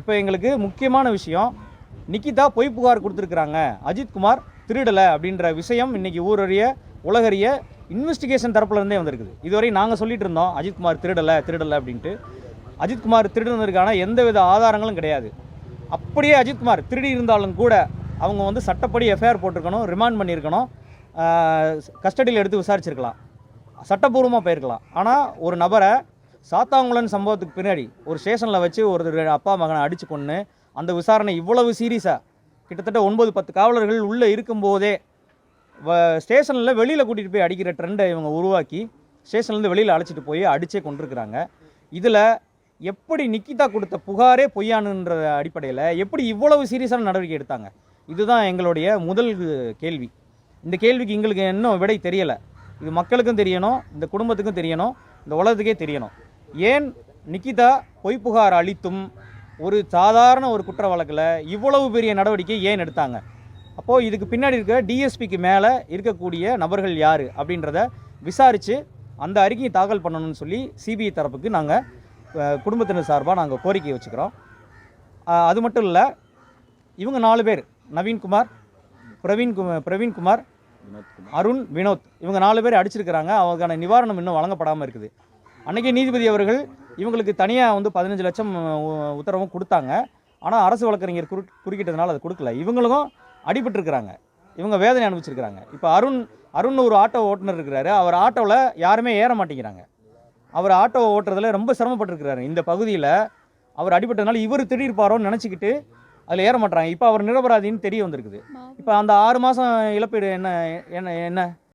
இப்போ எங்களுக்கு முக்கியமான விஷயம் நிக்கிதா பொய் புகார் கொடுத்துருக்குறாங்க. அஜித்குமார் திருடலை அப்படின்ற விஷயம் இன்னைக்கு ஊரறிய உலகறிய இன்வெஸ்டிகேஷன் தரப்புலேருந்தே வந்திருக்குது. இதுவரை நாங்கள் சொல்லிட்டு இருந்தோம் அஜித்குமார் திருடலை திருடலை அப்படின்ட்டு. அஜித்குமார் திருடுனதுக்கான எந்தவித ஆதாரங்களும் கிடையாது. அப்படியே அஜித்குமார் திருடி இருந்தாலும் கூட அவங்க வந்து சட்டப்படி எஃப்ஐஆர் போட்டிருக்கணும் ரிமாண்ட் பண்ணியிருக்கணும். கஸ்டடியில் எடுத்து விசாரிச்சிருக்கலாம். சட்டப்பூர்வமாக போயிருக்கலாம். ஆனால் ஒரு நபரை சாத்தாங்குளன் சம்பவத்துக்கு பின்னாடி ஒரு ஸ்டேஷனில் வச்சு ஒரு அப்பா மகனை அடித்து கொண்டு அந்த விசாரணை இவ்வளவு சீரியஸாக கிட்டத்தட்ட ஒன்பது பத்து காவலர்கள் உள்ளே இருக்கும்போதே ஸ்டேஷனில் வெளியில் கூட்டிகிட்டு போய் அடிக்கிற ட்ரெண்டை இவங்க உருவாக்கி ஸ்டேஷன்லேருந்து வெளியில் அழைச்சிட்டு போய் அடித்தே கொண்டிருக்கிறாங்க இதில் எப்படி நிக்கிதா கொடுத்த புகாரே பொய்யானுன்ற அடிப்படையில் எப்படி இவ்வளவு சீரியஸான நடவடிக்கை எடுத்தாங்க? இதுதான் எங்களுடைய முதல் கேள்வி. இந்த கேள்விக்கு எங்களுக்கு இன்னும் விடை தெரியலை. இது மக்களுக்கும் தெரியணும் இந்த குடும்பத்துக்கும் தெரியணும் இந்த உலகத்துக்கே தெரியணும். ஏன் நிக்கிதா பொய் புகார் அளித்தும் ஒரு சாதாரண ஒரு குற்ற வழக்கில் இவ்வளவு பெரிய நடவடிக்கை ஏன் எடுத்தாங்க? அப்போது இதுக்கு பின்னாடி இருக்க டிஎஸ்பிக்கு மேலே இருக்கக்கூடிய நபர்கள் யார் அப்படின்றத விசாரித்து அந்த அறிக்கையை தாக்கல் பண்ணணும்னு சொல்லி சிபிஐ தரப்புக்கு நாங்கள் குடும்பத்தினர் சார்பாக நாங்கள் கோரிக்கை வச்சுக்கிறோம். அது மட்டும் இல்லை இவங்க நாலு பேர் நவீன்குமார் பிரவீன் கு- பிரவீன்குமார் அருண் வினோத் இவங்க நாலு பேர் அடிச்சிருக்கிறாங்க. அவங்களுக்கான நிவாரணம் இன்னும் வழங்கப்படாமல் இருக்குது. அன்றைக்கி நீதிபதி அவர்கள் இவங்களுக்கு தனியாக வந்து பதினஞ்சு லட்சம் உத்தரவும் கொடுத்தாங்க. ஆனால் அரசு வழக்கறிஞர் குறு குறுக்கிட்டதுனால அது கொடுக்கல. இவங்களுக்கும் அடிபட்டிருக்கிறாங்க. இவங்க வேதனை அனுபவிச்சிருக்கிறாங்க. இப்போ அருண் அருண் ஒரு ஆட்டோ ஓட்டுநர் இருக்கிறாரு. அவர் ஆட்டோவில் யாருமே ஏற மாட்டேங்கிறாங்க. அவர் ஆட்டோ ஓட்டுறதுல ரொம்ப சிரமப்பட்டிருக்கிறாரு. இந்த பகுதியில் அவர் அடிபட்டதுனால இவர் திடீர்ப்பாரோன்னு நினச்சிக்கிட்டு அதில் ஏற மாட்டாங்க இப்போ அவர் நிரபராதின்னு தெரிய வந்திருக்குது. இப்போ அந்த ஆறு மாதம் இழப்பீடு என்ன என்ன என்ன?